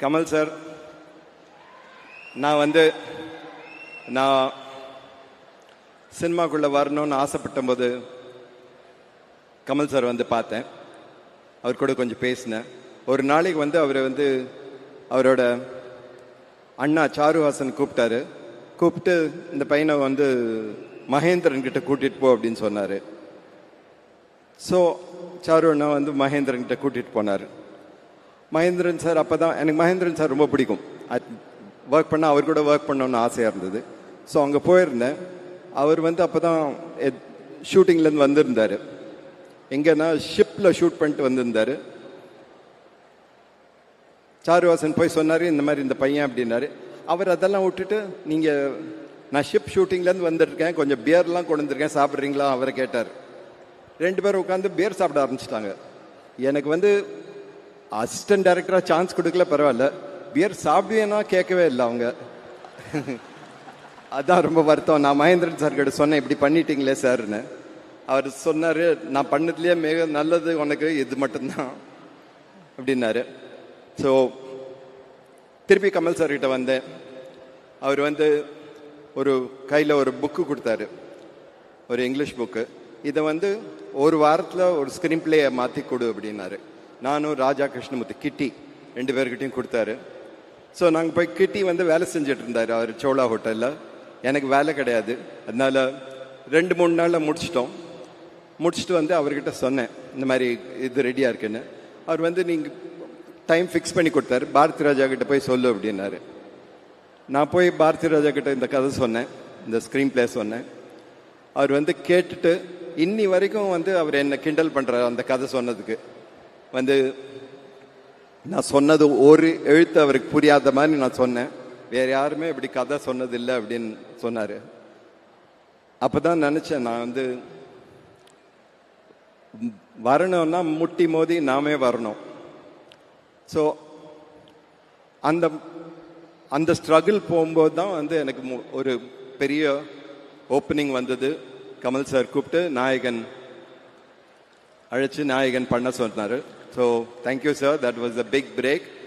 Kamal sir நான் வந்து நான் சினிமாக்குள்ளே வரணும்னு ஆசைப்பட்ட போது கமல் சார் வந்து பார்த்தேன். அவர் கூட கொஞ்சம் பேசினேன். ஒரு நாளைக்கு வந்து அவர் வந்து அவரோட அண்ணா சாருஹாசன் கூப்பிட்டாரு. கூப்பிட்டு இந்த பையனை வந்து மகேந்திரன் கிட்ட கூட்டிட்டு போ அப்படின்னு சொன்னார். ஸோ சாரு அண்ணா வந்து மகேந்திரன் கிட்ட கூட்டிட்டு போனார். மகேந்திரன் சார் அப்போ தான் எனக்கு மகேந்திரன் சார் ரொம்ப பிடிக்கும். ஒர்க் பண்ண அவர் கூட ஒர்க் பண்ணணும்னு ஆசையாக இருந்தது. ஸோ அங்கே போயிருந்தேன். அவர் வந்து அப்போ தான் ஷூட்டிங்லேருந்து வந்திருந்தார். எங்கன்னா ஷிப்பில் ஷூட் பண்ணிட்டு வந்திருந்தார். சாருவாசன் போய் சொன்னார் இந்த மாதிரி இந்த பையன் அப்படின்னாரு. அவர் அதெல்லாம் விட்டுட்டு நீங்கள் நான் ஷிப் ஷூட்டிங்லேருந்து வந்திருக்கேன். கொஞ்சம் பியர்லாம் கொண்டு வந்திருக்கேன். சாப்பிட்றீங்களா? அவரை கேட்டார். ரெண்டு பேரும் உட்காந்து பியர் சாப்பிட ஆரம்பிச்சிட்டாங்க. எனக்கு வந்து அசிஸ்டன்ட் டைரக்டராக சான்ஸ் கொடுக்கல பரவாயில்ல. பியர் சாப்பிடுவேன்னா கேட்கவே இல்லை அவங்க. அதான் ரொம்ப வருத்தம். நான் மகேந்திரன் சார் கிட்ட சொன்னேன் இப்படி பண்ணிட்டீங்களே சார்னு அவர் சொன்னார் நான் பண்ணதுலேயே மிக நல்லது உனக்கு இது மட்டும்தான். அப்படின்னாரு. ஸோ திருப்பி கமல் சார் கிட்ட வந்தேன். அவர் வந்து ஒரு கையில் ஒரு புக்கு கொடுத்தாரு. ஒரு இங்கிலீஷ் புக்கு இதை வந்து ஒரு வாரத்தில் ஒரு ஸ்க்ரீன் பிளேயை மாற்றி கொடு அப்படின்னாரு. நானும் ராஜா கிருஷ்ணமூர்த்தி கிட்டி ரெண்டு பேர்கிட்டையும் கொடுத்தாரு. ஸோ நாங்கள் போய் கிட்டி வந்து வேலை செஞ்சுட்டு இருந்தார் அவர் சோழா ஹோட்டலில். எனக்கு வேலை கிடையாது. அதனால் ரெண்டு மூணு நாளில் முடிச்சிட்டோம். முடிச்சுட்டு வந்து அவர்கிட்ட சொன்னேன் இந்த மாதிரி இது ரெடியாக இருக்குன்னு. அவர் வந்து நீங்கள் டைம் ஃபிக்ஸ் பண்ணி கொடுத்தாரு. பாரதி ராஜா கிட்ட போய் சொல்லு அப்படின்னாரு. நான் போய் பாரதி ராஜா கிட்ட இந்த கதை சொன்னேன் இந்த ஸ்க்ரீன் பிளே சொன்னேன். அவர் வந்து கேட்டுட்டு இன்னி வரைக்கும் வந்து அவர் என்னை கிண்டல் பண்ணுறாரு அந்த கதை சொன்னதுக்கு. வந்து நான் சொன்னது ஒரு எழுத்து அவருக்கு புரியாத மாதிரி நான் சொன்னேன். வேற யாருமே இப்படி கதை சொன்னது இல்லை அப்படின்னு அப்போ தான் நினச்சேன் நான் வந்து வரணும்னா முட்டி மோதி நாமே வரணும். ஸோ அந்த அந்த ஸ்ட்ரகிள் போகும்போது தான் வந்து எனக்கு மு- ஒரு பெரிய ஓப்பனிங் வந்தது. கமல் சார் கூப்பிட்டு நாயகன் அழைச்சி நாயகன் பண்ண சொன்னார். So thank you, sir. That was a big break.